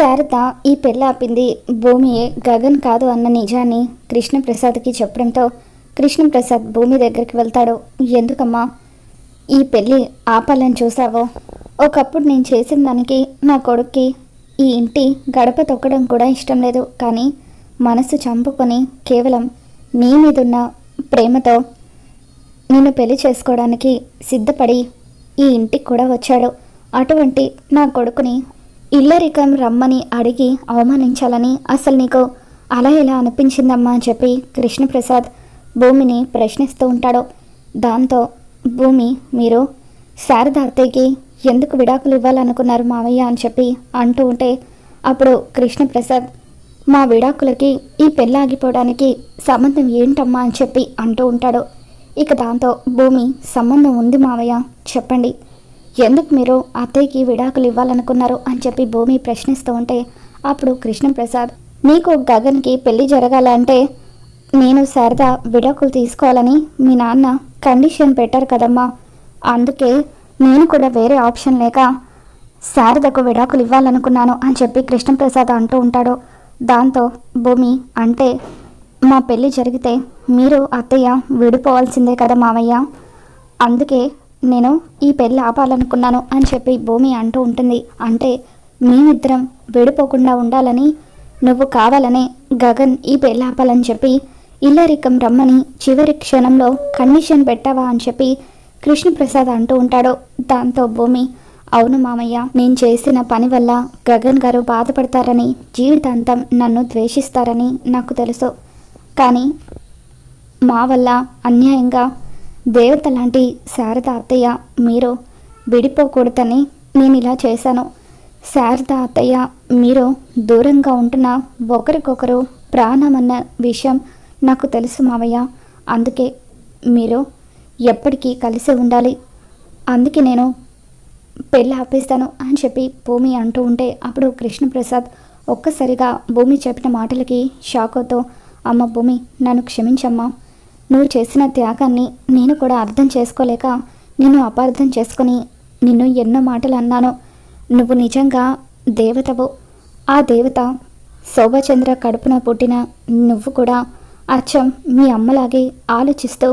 శారద ఈ పెళ్ళి ఆపింది. భూమియే గగన్ కాదు అన్న నిజాన్ని కృష్ణప్రసాద్కి చెప్పడంతో కృష్ణప్రసాద్ భూమి దగ్గరికి వెళ్తాడు. ఎందుకమ్మా? ఈ పెళ్ళి ఆపాలని చూసావో ఒకప్పుడు నేను చేసిన దానికి నా కొడుక్కి ఈ ఇంటి గడప తొక్కడం కూడా ఇష్టం లేదు. కానీ మనసు చంపుకొని కేవలం నీ మీదున్న ప్రేమతో నిన్ను పెళ్ళి చేసుకోవడానికి సిద్ధపడి ఈ ఇంటికి కూడా వచ్చాడు. అటువంటి నా కొడుకుని ఇల్లరికం రమ్మని అడిగి అవమానించాలని అసలు నీకు అలా ఎలా అనిపించిందమ్మా అని చెప్పి కృష్ణప్రసాద్ భూమిని ప్రశ్నిస్తూ ఉంటాడు. దాంతో భూమి మీరు శారద అత్తయ్యకి ఎందుకు విడాకులు ఇవ్వాలనుకున్నారు మావయ్య? అని చెప్పి అంటూ ఉంటే అప్పుడు కృష్ణప్రసాద్ మా విడాకులకి ఈ పెళ్ళి ఆగిపోవడానికి సంబంధం ఏంటమ్మా? అని చెప్పి అంటూ ఉంటాడు. ఇక దాంతో భూమి సంబంధం ఉంది మావయ్య చెప్పండి. ఎందుకు మీరు అత్తయ్యకి విడాకులు ఇవ్వాలనుకున్నారు అని చెప్పి భూమి ప్రశ్నిస్తూ ఉంటే అప్పుడు కృష్ణప్రసాద్ నీకు గగన్కి పెళ్ళి జరగాలంటే నేను శారద విడాకులు తీసుకోవాలని మీ నాన్న కండిషన్ పెట్టారు కదమ్మా. అందుకే నేను కూడా వేరే ఆప్షన్ లేక శారదకు విడాకులు ఇవ్వాలనుకున్నాను అని చెప్పి కృష్ణప్రసాద్ అంటూ ఉంటాడు. దాంతో భూమి అంటే మా పెళ్ళి జరిగితే మీరు అత్తయ్య విడిపోవాల్సిందే కదా మావయ్య. అందుకే నేను ఈ పెళ్ళి ఆపాలనుకున్నాను అని చెప్పి భూమి అంటూ ఉంటుంది. అంటే మేమిద్దరం విడిపోకుండా ఉండాలని నువ్వు కావాలనే గగన్ ఈ పెళ్ళి ఆపాలని చెప్పి ఇల్లరికం రమ్మని చివరి క్షణంలో కండిషన్ పెట్టావా అని చెప్పి కృష్ణప్రసాద్ అంటూ ఉంటాడు. దాంతో భూమి అవును మామయ్య నేను చేసిన పని వల్ల గగన్ గారు బాధపడతారని జీవితాంతం నన్ను ద్వేషిస్తారని నాకు తెలుసు. కానీ మా వల్ల అన్యాయంగా దేవత లాంటి శారద అత్తయ్య మీరు విడిపోకూడదని నేను ఇలా చేశాను. శారద అత్తయ్య మీరు దూరంగా ఉంటున్న ఒకరికొకరు ప్రాణమన్న విషయం నాకు తెలుసు మావయ్య. అందుకే మీరు ఎప్పటికీ కలిసి ఉండాలి. అందుకే నేను పెళ్ళి ఆపేస్తాను అని చెప్పి భూమి అంటూ ఉంటే అప్పుడు కృష్ణప్రసాద్ ఒక్కసారిగా భూమి చెప్పిన మాటలకి షాక్ అవుతూ అమ్మ భూమి నన్ను క్షమించమ్మా. నువ్వు చేసిన త్యాగాన్ని నేను కూడా అర్థం చేసుకోలేక నిన్ను అపార్థం చేసుకుని నిన్ను ఎన్నో మాటలు అన్నాను. నువ్వు నిజంగా దేవతవు. ఆ దేవత శోభచంద్ర కడుపున పుట్టిన నువ్వు కూడా అచ్చం మీ అమ్మలాగే ఆలోచిస్తూ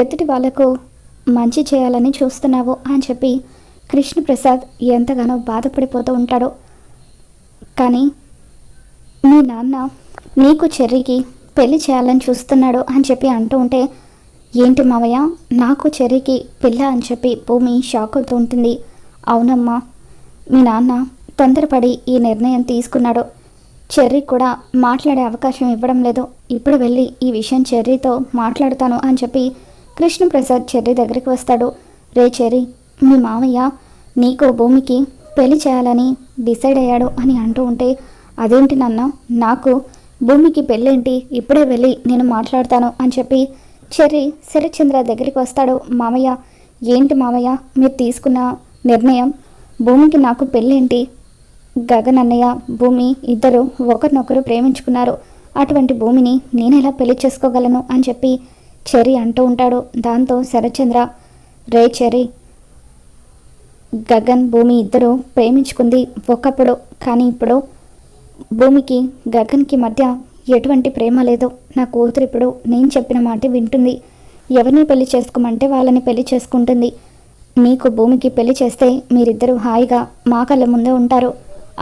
ఎదుటి వాళ్ళకు మంచి చేయాలని చూస్తున్నావు అని చెప్పి కృష్ణప్రసాద్ ఎంతగానో బాధపడిపోతూ ఉంటాడు. కానీ మీ నాన్న నీకు చెర్రికి పెళ్ళి చేయాలని చూస్తున్నాడు అని చెప్పి అంటూ ఉంటే ఏంటి మావయ్య? నాకు చెర్రీకి పిల్ల అని చెప్పి భూమి షాక్ అవుతూ ఉంటుంది. అవునమ్మా. మీ నాన్న తొందరపడి ఈ నిర్ణయం తీసుకున్నాడు. చెర్రీ కూడా మాట్లాడే అవకాశం ఇవ్వడం లేదు. ఇప్పుడు వెళ్ళి ఈ విషయం చెర్రీతో మాట్లాడతాను అని చెప్పి కృష్ణప్రసాద్ చెర్రీ దగ్గరికి వస్తాడు. రే చెర్రీ మీ మామయ్య నీకు భూమికి పెళ్ళి చేయాలని డిసైడ్ అయ్యాడు అని అంటూ ఉంటే అదేంటి నాన్న? నాకు భూమికి పెళ్ళేంటి? ఇప్పుడే వెళ్ళి నేను మాట్లాడతాను అని చెప్పి చెర్రీ శరత్చంద్ర దగ్గరికి వస్తాడు. మామయ్య ఏంటి మామయ్య? మీరు తీసుకున్న నిర్ణయం? భూమికి నాకు పెళ్ళేంటి? గగన్ అన్నయ్య భూమి ఇద్దరు ఒకరినొకరు ప్రేమించుకున్నారు. అటువంటి భూమిని నేను ఎలా పెళ్ళి చేసుకోగలను? అని చెప్పి చెర్రీ అంటూ ఉంటాడు. దాంతో శరత్చంద్ర రే చెర్రీ గగన్ భూమి ఇద్దరు ప్రేమించుకుంది ఒకప్పుడు కానీ ఇప్పుడు భూమికి గగన్కి మధ్య ఎటువంటి ప్రేమ లేదు నా కూతురు ఇప్పుడు నేను చెప్పిన మాట వింటుంది. ఎవరిని పెళ్ళి చేసుకోమంటే వాళ్ళని పెళ్ళి చేసుకుంటుంది. నీకు భూమికి పెళ్ళి చేస్తే మీరిద్దరూ హాయిగా మా కళ్ళ ముందే ఉంటారు.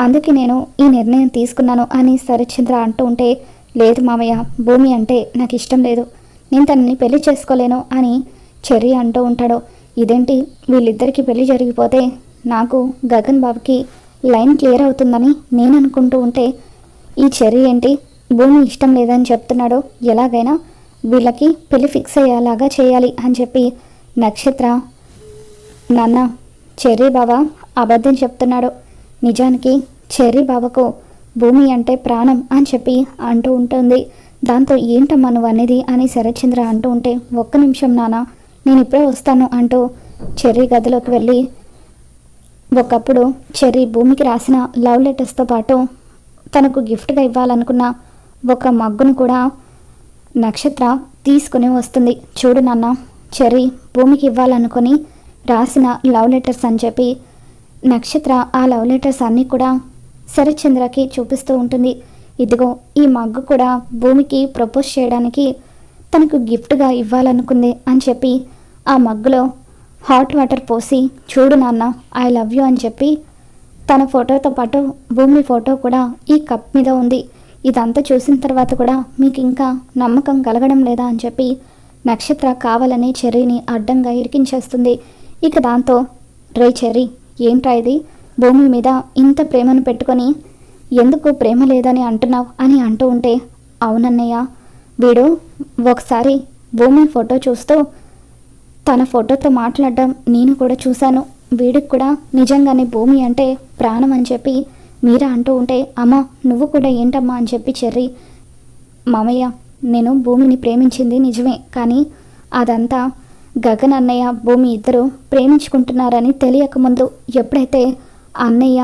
అందుకే నేను ఈ నిర్ణయం తీసుకున్నాను అని సరిచంద్ర అంటూ ఉంటే లేదు మామయ్య భూమి అంటే నాకు ఇష్టం లేదు. నేను తనని పెళ్ళి చేసుకోలేను అని చెర్రి అంటూ ఉంటాడు. ఇదేంటి? వీళ్ళిద్దరికీ పెళ్ళి జరిగిపోతే నాకు గగన్ బాబుకి లైన్ క్లియర్ అవుతుందని నేను అనుకుంటూ ఉంటే ఈ చెర్రీ ఏంటి? భూమి ఇష్టం లేదని చెప్తున్నాడు ఎలాగైనా వీళ్ళకి పెళ్ళి ఫిక్స్ అయ్యేలాగా చేయాలి అని చెప్పి నక్షత్ర నాన్న చెర్రీ బావ అబద్ధం చెప్తున్నాడు. నిజానికి చెర్రీ బావకు భూమి అంటే ప్రాణం అని చెప్పి అంటూ ఉంటుంది. దాంతో ఏంటమ్మా నువ్వు అనేది అని శరత్చంద్ర అంటూ ఉంటే ఒక్క నిమిషం నాన్న నేను ఇప్పుడే వస్తాను అంటూ చెర్రీ గదిలోకి వెళ్ళి ఒకప్పుడు చెర్రీ భూమికి రాసిన లవ్ లెటర్స్తో పాటు తనకు గిఫ్ట్గా ఇవ్వాలనుకున్న ఒక మగ్గును కూడా నక్షత్ర తీసుకుని వస్తుంది. చూడు నాన్న చెర్రీ భూమికి ఇవ్వాలనుకుని రాసిన లవ్ లెటర్స్ అని చెప్పి నక్షత్ర ఆ లవ్ లెటర్స్ అన్నీ కూడా శరత్చంద్రకి చూపిస్తూ ఉంటుంది. ఇదిగో ఈ మగ్గు కూడా భూమికి ప్రపోజ్ చేయడానికి తనకు గిఫ్ట్గా ఇవ్వాలనుకుంది అని చెప్పి ఆ మగ్గులో హాట్ వాటర్ పోసి చూడు నాన్న ఐ లవ్ యూ అని చెప్పి తన ఫోటోతో పాటు భూమి ఫోటో కూడా ఈ కప్ మీద ఉంది. ఇదంతా చూసిన తర్వాత కూడా మీకు ఇంకా నమ్మకం కలగడం లేదా అని చెప్పి నక్షత్ర కావాలని చెర్రీని అడ్డంగా ఇరికించేస్తుంది. ఇక దాంతో రే చెర్రీ ఏంట్రా ఇది? భూమి మీద ఇంత ప్రేమను పెట్టుకొని ఎందుకు ప్రేమ లేదని అంటున్నావు? అని అంటూ ఉంటే అవునన్నయ్య వీడు ఒకసారి భూమి ఫోటో చూస్తూ తన ఫోటోతో మాట్లాడడం నేను కూడా చూశాను. వీడికి కూడా నిజంగానే భూమి అంటే ప్రాణం అని చెప్పి మీరా అంటూ ఉంటే అమ్మ నువ్వు కూడా ఏంటమ్మా? అని చెప్పి చెర్రి. మామయ్య నేను భూమిని ప్రేమించింది నిజమే కానీ అదంతా గగన్ అన్నయ్య భూమి ఇద్దరు ప్రేమించుకుంటున్నారని తెలియకముందు ఎప్పుడైతే అన్నయ్య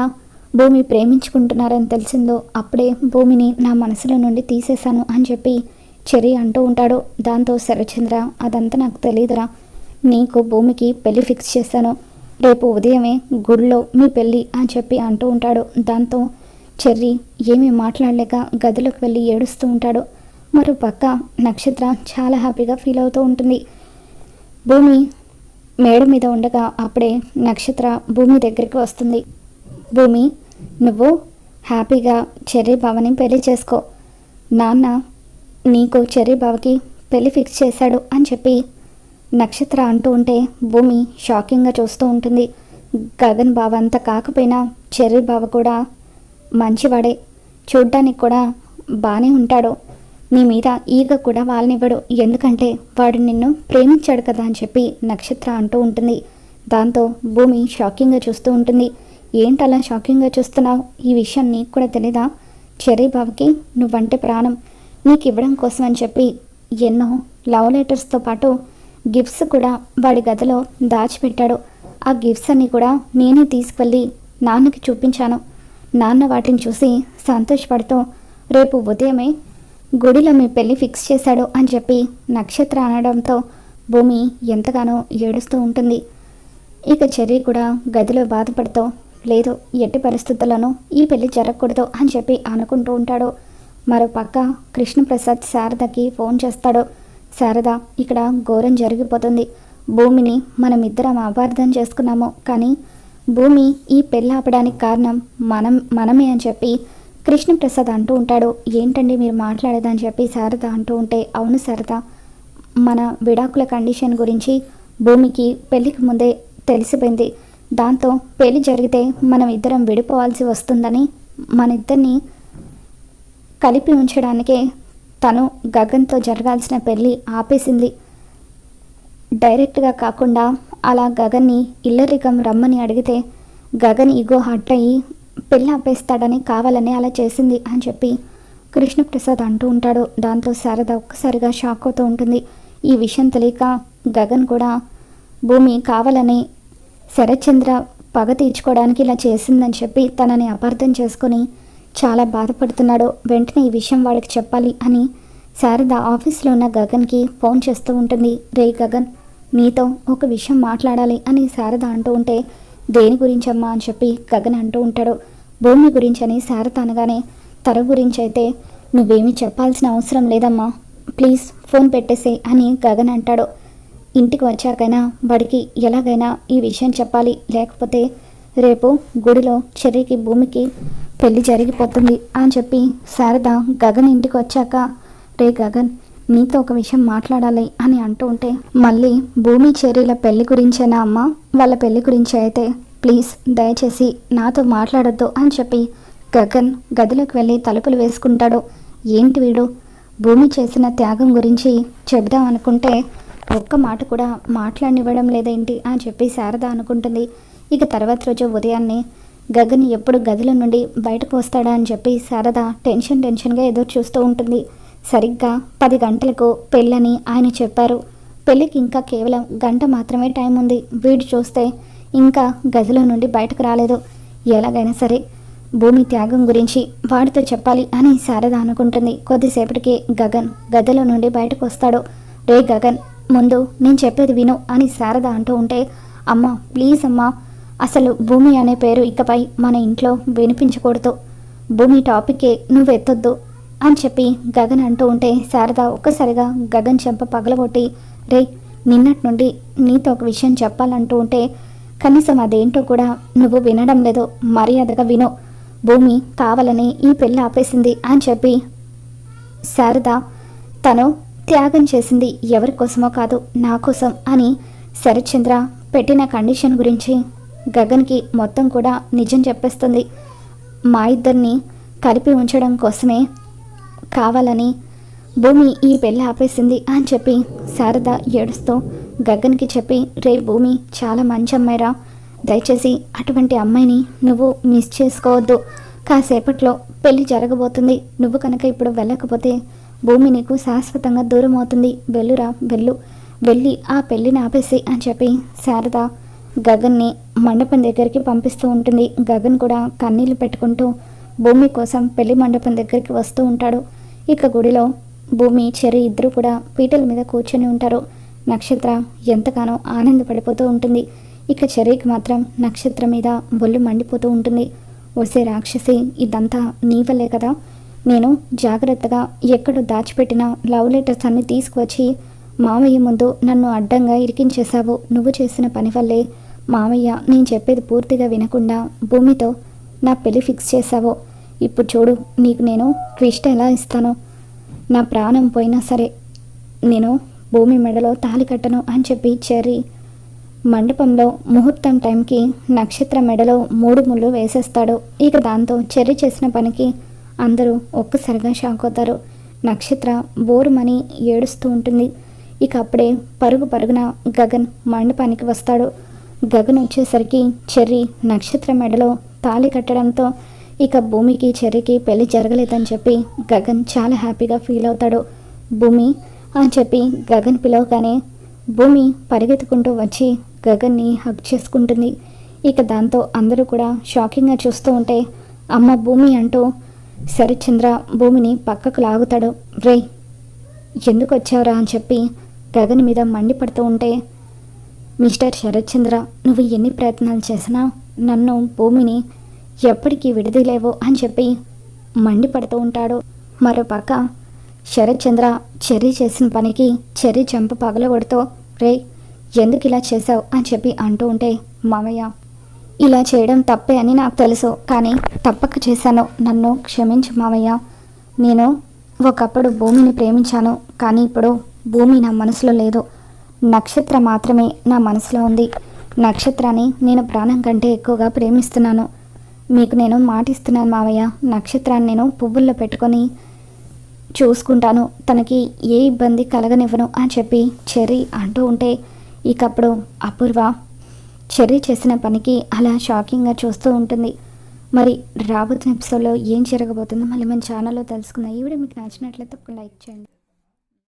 భూమి ప్రేమించుకుంటున్నారని తెలిసిందో అప్పుడే భూమిని నా మనసులో నుండి తీసేశాను అని చెప్పి చెరి అంటూ ఉంటాడు. దాంతో శరచంద్ర అదంతా నాకు తెలియదురా. నీకు భూమికి పెళ్ళి ఫిక్స్ చేశాను. రేపు ఉదయమే గుడిలో మీ పెళ్ళి అని చెప్పి అంటూ ఉంటాడు. దాంతో చెర్రి ఏమీ మాట్లాడలేక గదిలోకి వెళ్ళి ఏడుస్తూ ఉంటాడు. మరో పక్క నక్షత్ర చాలా హ్యాపీగా ఫీల్ అవుతూ ఉంటుంది. భూమి మేడ మీద ఉండగా అప్పుడే నక్షత్ర భూమి దగ్గరికి వస్తుంది. భూమి నువ్వు హ్యాపీగా చెర్రీ బావని పెళ్ళి చేసుకో. నాన్న నీకు చెర్రీ బావకి పెళ్ళి ఫిక్స్ చేశాడు అని చెప్పి నక్షత్ర అంటూ ఉంటే భూమి షాకింగ్గా చూస్తూ ఉంటుంది. గగన్ బావ అంత కాకపోయినా చెర్రీ బావ కూడా మంచివాడే. చూడ్డానికి కూడా బాగానే ఉంటాడు. నీ మీద ఈగ కూడా వాళ్ళనివ్వడు ఎందుకంటే వాడు నిన్ను ప్రేమించాడు కదా అని చెప్పి నక్షత్ర అంటూ ఉంటుంది. దాంతో భూమి షాకింగ్గా చూస్తూ ఉంటుంది. ఏంటలా షాకింగ్గా చూస్తున్నావు? ఈ విషయం నీకు కూడా తెలీదా? చెర్రీ బావకి నువ్వంటే ప్రాణం. నీకు ఇవ్వడం కోసం అని చెప్పి ఎన్నో లవ్ లెటర్స్తో పాటు గిఫ్ట్స్ కూడా వాడి గదిలో దాచిపెట్టాడు. ఆ గిఫ్ట్స్ అన్ని కూడా నేనే తీసుకువెళ్ళి నాన్నకి చూపించాను. నాన్న వాటిని చూసి సంతోషపడుతూ రేపు ఉదయమే గుడిలో మీ పెళ్ళి ఫిక్స్ చేశాడు అని చెప్పి నక్షత్ర అనడంతో భూమి ఎంతగానో ఏడుస్తూ ఉంటుంది. ఇక చెర్రీ కూడా గదిలో బాధపడుతూ లేదు ఎట్టి పరిస్థితుల్లోనూ ఈ పెళ్ళి జరగకూడదు అని చెప్పి అనుకుంటూ ఉంటాడు. మరో పక్క కృష్ణప్రసాద్ శారదకి ఫోన్ చేస్తాడు. శారద ఇక్కడ ఘోరం జరిగిపోతుంది. భూమిని మనం ఇద్దరం అపార్థం చేసుకున్నాము. కానీ భూమి ఈ పెళ్ళి ఆపడానికి కారణం మనం మనమే అని చెప్పి కృష్ణప్రసాద్ అంటూ ఉంటాడు. ఏంటండి మీరు మాట్లాడేదని చెప్పి శారద అంటూ ఉంటే అవును శారద మన విడాకుల కండిషన్ గురించి భూమికి పెళ్ళికి ముందే తెలిసిపోయింది. దాంతో పెళ్ళి జరిగితే మనం ఇద్దరం విడిపోవాల్సి వస్తుందని మన ఇద్దరిని కలిపి ఉంచడానికే తను గగన్తో జరగాల్సిన పెళ్ళి ఆపేసింది. డైరెక్ట్గా కాకుండా అలా గగన్ని ఇల్లరికం రమ్మని అడిగితే గగన్ ఈగో హట్ అయ్యి పెళ్ళి ఆపేస్తాడని కావాలని అలా చేసింది అని చెప్పి కృష్ణప్రసాద్ అంటూ ఉంటాడు. దాంతో శారద ఒక్కసారిగా షాక్ అవుతూ ఉంటుంది. ఈ విషయం తెలియక గగన్ కూడా భూమి కావాలని శరత్చంద్ర పగ తీర్చుకోవడానికి ఇలా చేసిందని చెప్పి తనని అపార్థం చేసుకొని చాలా బాధపడుతున్నాడు వెంటనే ఈ విషయం వాడికి చెప్పాలి అని శారద ఆఫీస్లో ఉన్న గగన్కి ఫోన్ చేస్తూ ఉంటుంది. రే గగన్ నీతో ఒక విషయం మాట్లాడాలి అని శారద అంటూ ఉంటే దేని గురించమ్మా అని చెప్పి గగన్ అంటూ ఉంటాడు. భూమి గురించి అని శారద అనగానే తర గురించి అయితే నువ్వేమీ చెప్పాల్సిన అవసరం లేదమ్మా. ప్లీజ్ ఫోన్ పెట్టేసే అని గగన్ అంటాడు. ఇంటికి వచ్చాకైనా వాడికి ఎలాగైనా ఈ విషయం చెప్పాలి. లేకపోతే రేపు గుడిలో చెర్రీకి భూమికి పెళ్ళి జరిగిపోతుంది అని చెప్పి శారద గగన్ ఇంటికి వచ్చాక రే గగన్ నీతో ఒక విషయం మాట్లాడాలి అని అంటూ ఉంటే మళ్ళీ భూమి చెర్రీల పెళ్ళి గురించేనా అమ్మ? వాళ్ళ పెళ్ళి గురించి అయితే ప్లీజ్ దయచేసి నాతో మాట్లాడొద్దు అని చెప్పి గగన్ గదిలోకి వెళ్ళి తలుపులు వేసుకుంటాడు. ఏంటి వీడు? భూమి చేసిన త్యాగం గురించి చెబుదాం అనుకుంటే ఒక్క మాట కూడా మాట్లాడివ్వడం లేదేంటి? అని చెప్పి శారద అనుకుంటుంది. ఇక తర్వాత రోజు ఉదయాన్నే గగన్ ఎప్పుడు గదిలో నుండి బయటకు వస్తాడా అని చెప్పి శారద టెన్షన్ టెన్షన్గా ఎదురు చూస్తూ ఉంటుంది. సరిగ్గా పది గంటలకు పెళ్ళని ఆయన చెప్పారు. పెళ్ళికి ఇంకా కేవలం గంట మాత్రమే టైం ఉంది. వీడు చూస్తే ఇంకా గదిలో నుండి బయటకు రాలేదు. ఎలాగైనా సరే భూమి త్యాగం గురించి వాడితో చెప్పాలి అని శారద అనుకుంటుంది. కొద్దిసేపటికి గగన్ గదిలో నుండి బయటకు వస్తాడు. రే గగన్ ముందు నేను చెప్పేది విను అని శారద అంటూ ఉంటే అమ్మ ప్లీజ్ అమ్మా అసలు భూమి అనే పేరు ఇకపై మన ఇంట్లో వినిపించకూడదు. భూమి టాపికే నువ్వు ఎత్తొద్దు అని చెప్పి గగన్ అంటూ ఉంటే శారద ఒక్కసారిగా గగన్ చెంప పగలగొట్టి రే నిన్నటి నుండి నీతో ఒక విషయం చెప్పాలంటూ ఉంటే కనీసం అదేంటో కూడా నువ్వు వినడం లేదు. మర్యాదగా విను. భూమి కావాలని ఈ పెళ్ళి ఆపేసింది అని చెప్పి శారద తను త్యాగం చేసింది. ఎవరి కోసమో కాదు నా కోసం అని శరత్చంద్ర పెట్టిన కండిషన్ గురించి గగన్కి మొత్తం కూడా నిజం చెప్పేస్తుంది. మా ఇద్దరిని కలిపి ఉంచడం కోసమే కావాలని భూమి ఈ పెళ్ళి ఆపేసింది అని చెప్పి శారద ఏడుస్తూ గగన్కి చెప్పి రే భూమి చాలా మంచి అమ్మాయిరా. దయచేసి అటువంటి అమ్మాయిని నువ్వు మిస్ చేసుకోవద్దు. కాసేపట్లో పెళ్ళి జరగబోతుంది. నువ్వు కనుక ఇప్పుడు వెళ్ళకపోతే భూమి నీకు శాశ్వతంగా దూరం అవుతుంది వెళ్ళురా వెళ్ళు. వెళ్ళి ఆ పెళ్ళిని ఆపేసి అని చెప్పి శారద గగన్ని మండపం దగ్గరికి పంపిస్తూ ఉంటుంది. గగన్ కూడా కన్నీళ్ళు పెట్టుకుంటూ భూమి కోసం పెళ్ళి మండపం దగ్గరికి వస్తూ ఉంటాడు. ఇక గుడిలో భూమి చెరి ఇద్దరు కూడా పీటల మీద కూర్చొని ఉంటారు. నక్షత్ర ఎంతగానో ఆనందపడిపోతూ ఉంటుంది. ఇక చెరీకి మాత్రం నక్షత్రం మీద ఒళ్ళు మండిపోతూ ఉంటుంది. వసే రాక్షసి ఇదంతా నీ వల్లే కదా? నేను జాగ్రత్తగా ఎక్కడ దాచిపెట్టిన లవ్ లెటర్స్ అన్ని తీసుకువచ్చి మామయ్య ముందు నన్ను అడ్డంగా ఇరికించేశావు. నువ్వు చేసిన పని వల్లే మామయ్య నేను చెప్పేది పూర్తిగా వినకుండా భూమితో నా పెళ్ళి ఫిక్స్ చేశావో? ఇప్పుడు చూడు నీకు నేను ట్విస్ట్ ఎలా ఇస్తాను? నా ప్రాణం పోయినా సరే నేను భూమి మెడలో తాలి కట్టను అని చెప్పి చెర్రీ మండపంలో ముహూర్తం టైంకి నక్షత్ర మెడలో మూడు ముళ్ళు వేసేస్తాడు. ఇక దాంతో చెర్రి చేసిన పనికి అందరూ ఒక్కసారిగా షాక్ అవుతారు. నక్షత్ర బోరుమని ఏడుస్తూ ఉంటుంది. ఇక అప్పుడే పరుగు పరుగున గగన్ మండపానికి వస్తాడు. గగన్ వచ్చేసరికి చెర్రీ నక్షత్ర మెడలో తాళి కట్టడంతో ఇక భూమికి చెర్రీకి పెళ్ళి జరగలేదని చెప్పి గగన్ చాలా హ్యాపీగా ఫీల్ అవుతాడు. భూమి అని చెప్పి గగన్ పిలవగానే భూమి పరిగెత్తుకుంటూ వచ్చి గగన్ని హక్ చేసుకుంటుంది. ఇక దాంతో అందరూ కూడా షాకింగ్గా చూస్తూ ఉంటే అమ్మ భూమి అంటూ శరత్చంద్ర భూమిని పక్కకు లాగుతాడు. రేయ్ ఎందుకు వచ్చావురా? అని చెప్పి గగన్ మీద మండిపడుతూ ఉంటే మిస్టర్ శరత్చంద్ర నువ్వు ఎన్ని ప్రయత్నాలు చేసినా నన్ను భూమిని ఎప్పటికీ విడదీలేవు అని చెప్పి మండిపడుతూ ఉంటాడు. మరోపక్క శరత్చంద్ర చెర్రీ చేసిన పనికి చెర్రీ చెంప పగలగొడుతూ రే ఎందుకు ఇలా చేశావు? అని చెప్పి అంటూ ఉంటే మామయ్య ఇలా చేయడం తప్పే అని నాకు తెలుసు కానీ తప్పక చేశాను. నన్ను క్షమించు మామయ్య. నేను ఒకప్పుడు భూమిని ప్రేమించాను కానీ ఇప్పుడు భూమి నా మనసులో లేదు. నక్షత్ర మాత్రమే నా మనసులో ఉంది. నక్షత్రాన్ని నేను ప్రాణం కంటే ఎక్కువగా ప్రేమిస్తున్నాను. మీకు నేను మాటిస్తున్నాను మావయ్య. నక్షత్రాన్ని నేను పువ్వుల్లో పెట్టుకొని చూసుకుంటాను. తనకి ఏ ఇబ్బంది కలగనివ్వను అని చెప్పి చెర్రీ అంటూ ఉంటే ఇకప్పుడు అపూర్వ చెర్రీ చేసిన పనికి అలా షాకింగ్గా చూస్తూ ఉంటుంది. మరి రాబోతున్న ఎపిసోడ్లో ఏం జరగబోతుందో మళ్ళీ మన ఛానల్లో తెలుసుకుందాం. ఈ వీడియో మీకు నచ్చినట్లయితే ఒక లైక్ చేయండి.